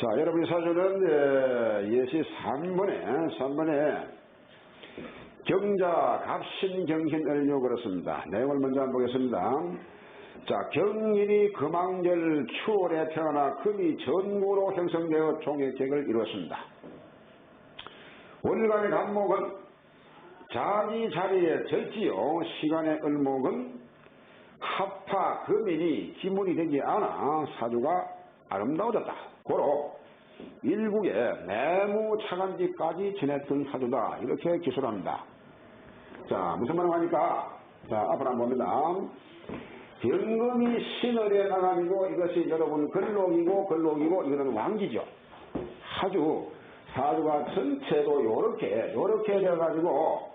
자, 여러분이 사주는 예시 3번에, 3번에 경자, 갑신, 경신, 을묘 그렇습니다. 내용을 먼저 한번 보겠습니다. 자, 경인이 금왕절 추월에 태어나 금이 전구로 형성되어 종의객을 이루었습니다. 월간의 간목은 자기 자리에 절지요. 시간의 을목은 합파 금인이 기문이 되지 않아 사주가 아름다워졌다. 고로 일국의 내무 차관지까지 지냈던 사주다. 이렇게 기술합니다. 자, 무슨 말을 하니까? 자, 앞으로 한번 봅니다. 경금이 신월에 나가지고 이것이 여러분 걸록이고 걸록이고 이거는 왕기죠. 아주 사주가 전체도 요렇게 요렇게 돼가지고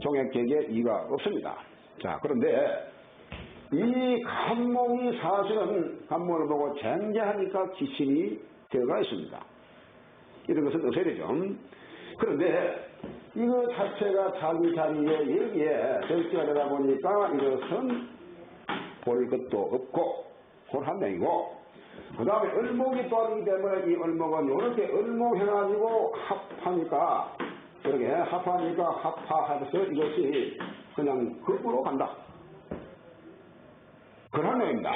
종액객에 이가 없습니다. 자 그런데 이 간목이 사실은 간목을 보고 쟁제하니까 기신이 되어가 있습니다. 이런 것은 없어야 되죠. 그런데 이거 자체가 자기 자리에 여기에 절제가 되다 보니까 이것은 볼 것도 없고 홀한 명이고 그 다음에 을목이 또 아니기 때문에 이 을목은 이렇게 을목해가지고 합하니까 그렇게 합하니까 합하하면서 이것이 그냥 흙으로 간다. 그런 내용입니다.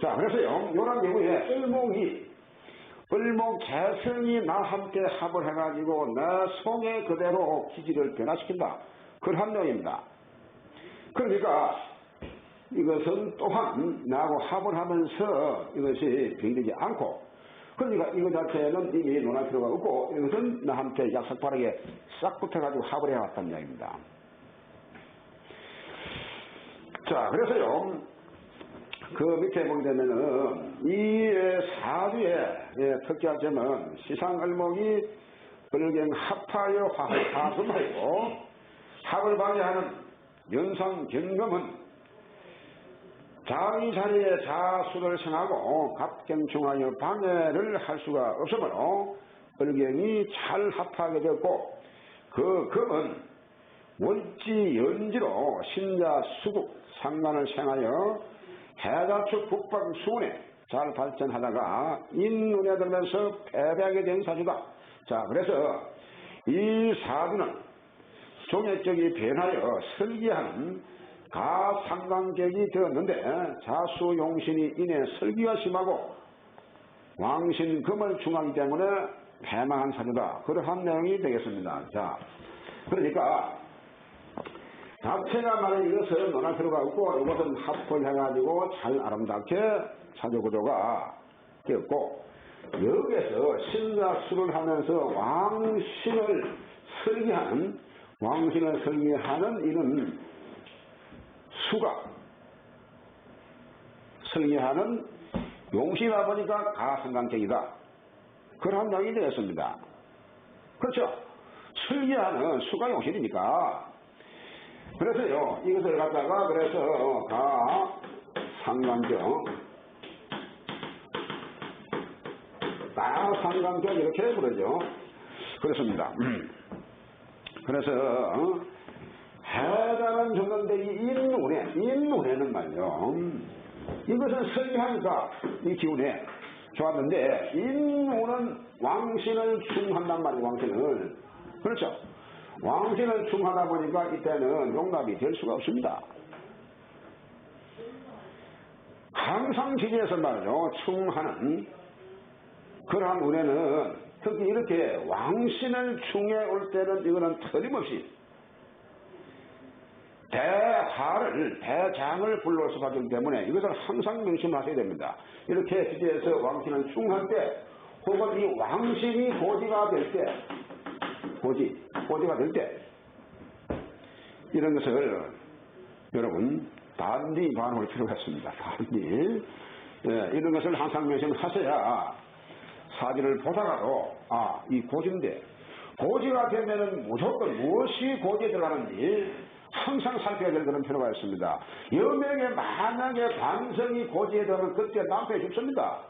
자, 그래서요, 이런 경우에 을목이, 을목 재성이 나 함께 합을 해가지고 내 송에 그대로 기질을 변화시킨다. 그런 내용입니다. 그러니까 이것은 또한 나하고 합을 하면서 이것이 병되지 않고 그러니까 이거 자체는 이미 논할 필요가 없고 이것은 나한테 약삭빠르게 싹 붙어가지고 합을 해왔다는 이야기입니다. 자, 그래서요, 그 밑에 보게 되면은, 이 사주의 예, 특기한 점은 시상을목이 을경 합하여 하수하고 합을 방해하는 연상 경금은 자기 자리에 자수를 생하고 갑경중하여 방해를 할 수가 없으므로 을경이 잘 합하게 되었고 그 금은 원지 연지로 신자 수국 상관을 생하여 해자축 북방 수운에 잘 발전하다가 인눈에 들면서 패배하게 된 사주다. 자, 그래서 이 사주는 종액적이 변하여 설기하는 가상관객이 되었는데 자수용신이 인해 설기가 심하고 왕신 금을 중하기 때문에 패망한 사주다. 그러한 내용이 되겠습니다. 자, 그러니까 자체가 이것을 논할 필요가 없고 이것은 합을 해가지고 잘 아름답게 사주구조가 되었고 여기에서 신자수를 하면서 왕신을 설계하는 왕신을 설계하는 이런 수가 설계하는 용신이다 보니까 가성관격이다. 그런 명이 되었습니다. 그렇죠? 설계하는 수가 용신이니까 그래서요, 이것을 갖다가, 그래서, 가, 상관경, 가, 상관경, 이렇게 부르죠. 그렇습니다. 음. 그래서, 어? 해당은 줬는데, 이 인눈에, 인눈에는 말이요. 이것을 설계하니까, 이 기운에 좋았는데, 인눈은 왕신을 충한단 말이에요, 왕신을. 그렇죠? 왕신을 충하다 보니까 이때는 용납이 될 수가 없습니다. 항상 지지에서 말이죠. 충하는 그러한 운에는 특히 이렇게 왕신을 충해 올 때는 이거는 틀림없이 대하를, 대장을 수밖에 없기 때문에 이것을 항상 명심하셔야 됩니다. 이렇게 지지에서 왕신을 충할 때 혹은 이 왕신이 고지가 될 때, 고지, 고지가 될 때, 이런 것을 여러분 단디 반응을 필요가 있습니다. 단디. 예, 이런 것을 항상 명심하셔야 사지를 보다가도 아, 이 고지인데 고지가 되면은 무조건 무엇이 고지에 들어가는지 항상 살펴야 될 그런 필요가 있습니다. 여명에 만약에 관성이 고지에 들어가면 그때 남편이 죽습니다.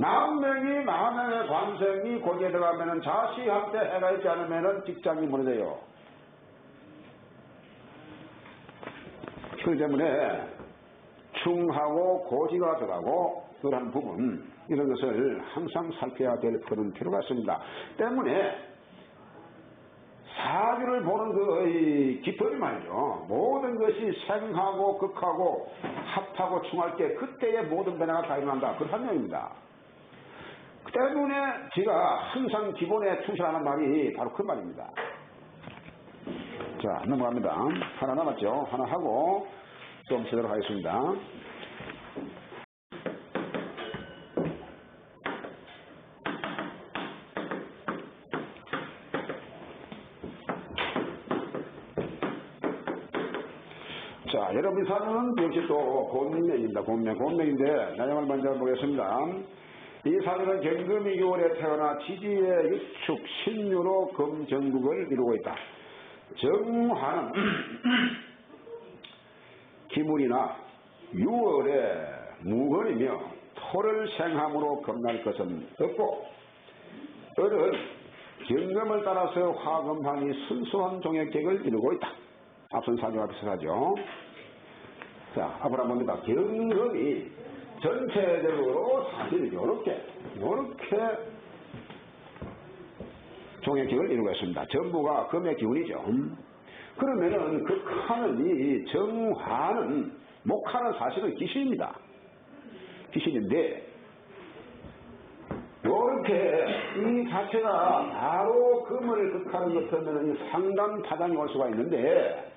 남명이 만약에 관성이 고지에 들어가면 자식한테 해가 있지 않으면 직장이 무너져요. 그렇기 때문에 충하고 고지가 들어가고 그러한 부분 이런 것을 항상 살펴야 될 그런 필요가 있습니다. 때문에 사주를 보는 그 기법이 말이죠. 모든 것이 생하고 극하고 합하고 충할 때 그때의 모든 변화가 다 일어난다. 그런 설명입니다. 때문에 제가 항상 기본에 충실하는 말이 바로 그 말입니다. 자, 넘어갑니다. 하나 남았죠. 하나 하고 좀 쉬도록 하겠습니다. 자, 여러분 사주는 역시 또 곤명입니다. 곤명. 곤명인데 내용을 먼저 보겠습니다. 이 사주는 경금이 6월에 태어나 지지의 유축, 신유로 금정국을 이루고 있다. 정화는 기물이나 6월에 무건이며 토를 생함으로 겁날 것은 없고 을은 경금을 따라서 화금환이 순수한 종역객을 이루고 있다. 앞선 사주와 비슷하죠. 자, 앞으로 한번 봅니다. 경금이 전체적으로 이렇게, 이렇게 종역격을 이루고 있습니다. 전부가 금의 기운이죠. 그러면은 그 하늘이 정화는 목화는 사실은 귀신입니다. 귀신인데 이렇게 이 자체가 바로 금을 극하는 것하면 상당 파장이 올 수가 있는데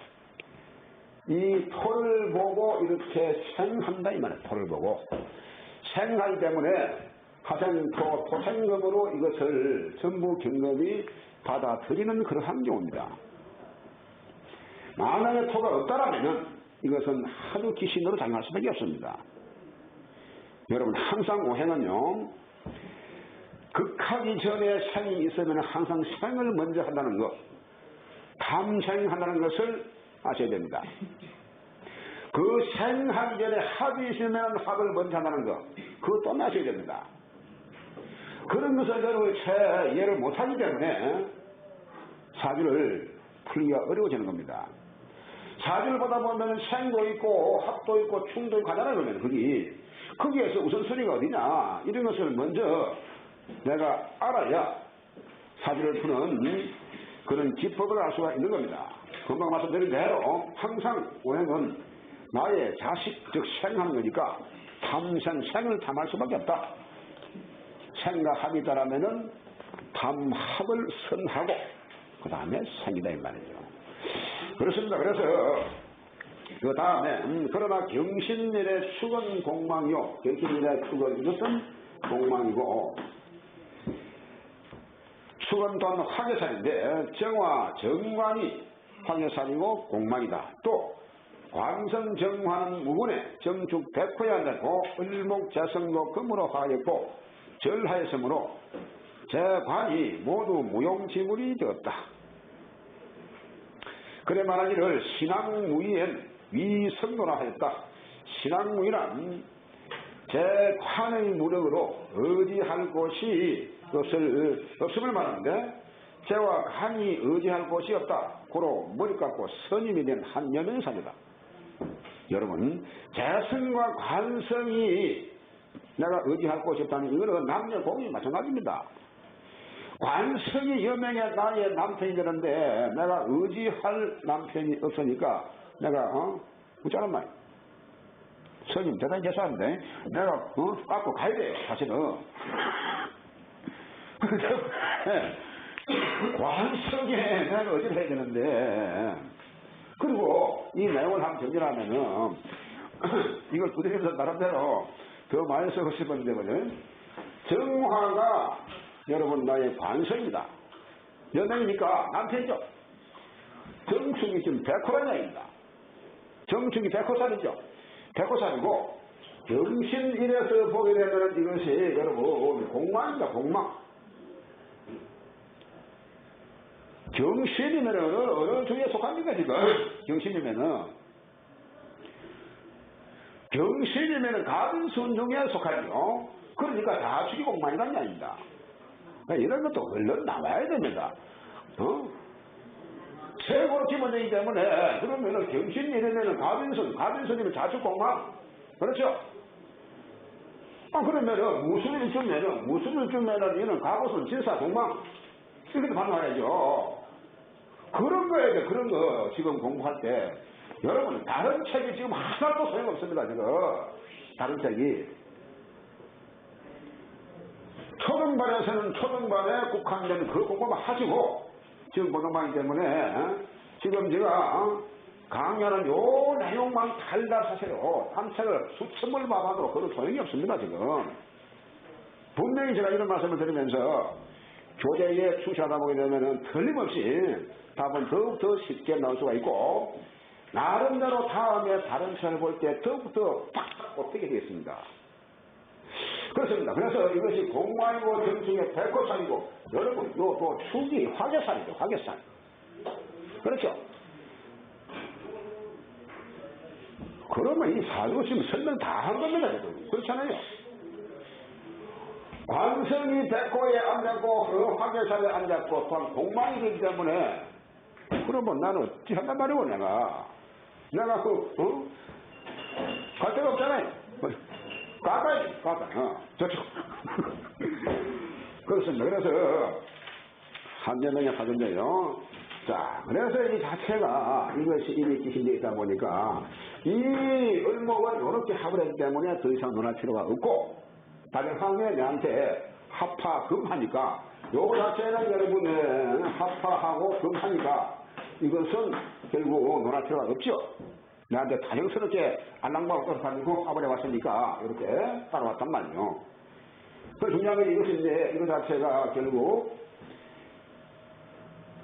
이 토를 보고 이렇게 생한다 이 말이에요. 토를 보고 생하기 때문에 화생토, 토생금으로 이것을 전부 경금이 받아들이는 그러한 경우입니다. 만약에 토가 없다라면 이것은 하도 귀신으로 작용할 수밖에 없습니다. 여러분 항상 오행은요 극하기 전에 생이 있으면 항상 생을 먼저 한다는 것 탐생한다는 것을 아셔야 됩니다. 그 생하기 전에 합이 있으면 합을 먼저 한다는 것 그것도 아셔야 됩니다. 그런 것을 여러분 채 이해를 못하기 때문에 사주를 풀기가 어려워지는 겁니다. 사주를 보다 보면 생도 있고 합도 있고 충도 있고 하잖아요 그러면 거기 거기에서 우선순위가 어디냐 이런 것을 먼저 내가 알아야 사주를 푸는 그런 기법을 알 수가 있는 겁니다. 금방 말씀드린 대로 항상 오행은 나의 자식 즉 생하는 거니까 탐생 생을 탐할 수밖에 없다. 있다라면은 탐합을 선하고 그 다음에 생이다 이 말이죠. 그렇습니다. 그래서 그 다음에 음, 그러나 경신일의 축은 공망이요. 경신일의 축은 이것은 공망이고 축은 또한 화계살인데 정화 정관이 화계살이고 공망이다. 또 관성 정화는 무군에 정축 백호에 앉았고 을목 재성도 금으로 화했고 절하였으므로 재관이 모두 무용지물이 되었다. 그래 말하기를 신앙무의엔 위성도라 하였다. 신앙무의란 재관의 무력으로 의지할 곳이 없을, 없음을 말하는데 재와 간이 의지할 곳이 없다. 고로 머리 깎고 선임이 된 한 여명사이다. 여러분 재성과 관성이 내가 의지할 곳이 없다는 이거는 남녀 공이 마찬가지입니다. 관성이 여명의 나의 남편이 되는데 내가 의지할 남편이 없으니까 내가 어? 웃자는 말. 스님 대단히 죄송한데 내가 어? 깎고 가야 돼요 사실은. 관성에 내가 의지를 해야 되는데 그리고 이 내용을 한번 정리하면은 이걸 부대면서 나름대로 더 많이 쓰고 싶었는데 말이에요. 정화가 여러분 나의 관성입니다. 연명이니까 남편이죠. 정축이 지금 백호라는 얘기입니다. 정축이 백호살이죠. 백호살이고 정신일에서 보게 되면 이것이 여러분 공망입니다. 공망. 정신이면 어느, 어느 중에 속합니까 지금? 정신이면은 정신이면은 가빈순 중에 속하죠. 그러니까 다 죽이 공망이라는 얘기입니다. 그러니까 이런 것도 얼른 나와야 됩니다. 어? 최고로 기본적이기 때문에 그러면은 경신이 이러면은 가빈순, 가빈순이면 자축공망 그렇죠? 아, 그러면은, 무술을 주면은, 무술을 주면은, 이는 가보술, 질사, 동망, 이렇게 반응해야죠. 그런 거에 대해 그런 거 지금 공부할 때, 여러분, 다른 책이 지금 하나도 소용없습니다, 지금. 다른 책이. 초등반에서는 초등반에 국한된 그 공부만 하시고, 지금 고등반이기 때문에, 어? 지금 제가, 어? 강연은 요 내용만 달달하세요. 단책을 수천을 봐봐도 그런 소용이 없습니다, 지금. 분명히 제가 이런 말씀을 드리면서 교재에 출시하다 보게 되면은 틀림없이 답은 더욱더 쉽게 나올 수가 있고 나름대로 다음에 다른 시간을 볼 때 더욱더 팍팍 꼽히게 되겠습니다. 그렇습니다. 그래서 이것이 공마이고 정중의 백호산이고 여러분 요또 축이 화계산이죠. 화계산. 그렇죠. 그러면 이 사주 지금 설명 다 한 겁니다. 그렇잖아요. 관성이 백호에 앉았고 그 화계산에 앉았고 또한 공망이기 때문에 그러면 나는 어찌 한단 말이오 내가 내가 그 어? 갈 데가 없잖아요 가까이 가까이 어. 저쪽 그렇습니다 그래서 한여명의 하던데요 자 그래서 이 자체가 이것이 이미 기신되어 있다 보니까 이 을목은 이렇게 합을 했기 때문에 더 이상 논할 필요가 없고 다른 내한테 합파 금하니까 요거 자체는 여러분 합파하고 금하니까 이것은 결국 논할 필요가 없죠. 내한테 다정스럽게 알랑방을 가지고 합을 해왔으니까 이렇게 따라왔단 말이요. 그 중요한 건 이것인데 이거 자체가 결국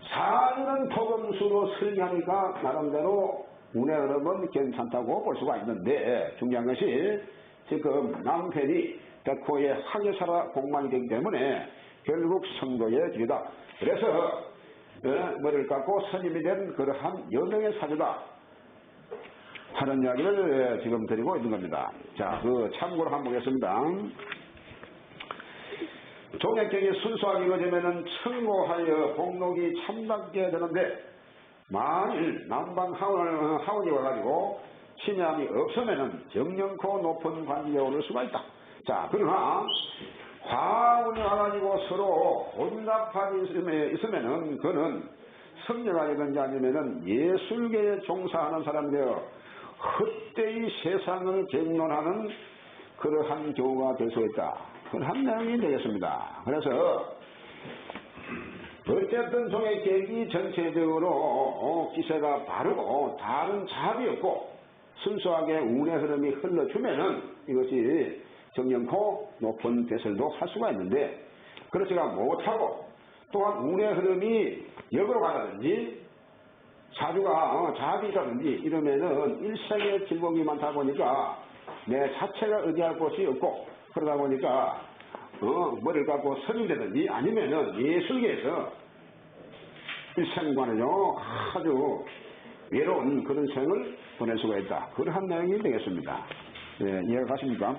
사는 토금수로 설계하니까 나름대로 운의 흐름은 괜찮다고 볼 수가 있는데 중요한 것이 지금 남편이 백호의 항해사라 공만이 되기 때문에 결국 선거의 길이다. 그래서 어, 머리를 깎고 선임이 된 그러한 여명의 사주다. 하는 이야기를 예, 지금 드리고 있는 겁니다. 자, 그 참고로 한번 보겠습니다. 종액경이 순수하게 이루어지면은 청고하여 복록이 참답게 되는데 만일 남방 하원, 하원이 와가지고 신념이 없으면은 정령코 높은 관직에 오를 수가 있다. 자, 그러나 화운이 와가지고 서로 혼납하게 있으면, 있으면은 그는 성령하게든지 아니면은 예술계에 종사하는 사람이 되어 헛되이 세상을 갱론하는 그러한 경우가 될 수 있다. 그런 내용이 되겠습니다. 그래서 어쨌든 종의 계획이 전체적으로 어, 기세가 바르고 다른 잡이 없고 순수하게 운의 흐름이 흘러주면은 이것이 정령코 높은 대설도 할 수가 있는데 그렇지가 못하고 또한 운의 흐름이 역으로 가다든지 사주가 어, 있다든지 이러면은 일생의 질곡이 많다 보니까 내 자체가 의지할 곳이 없고 그러다 보니까 어, 머리를 갖고 선임되든지 아니면은 예술계에서 일생관을요 아주 외로운 그런 생을 보낼 수가 있다. 그러한 내용이 되겠습니다. 예, 이해가 가십니까?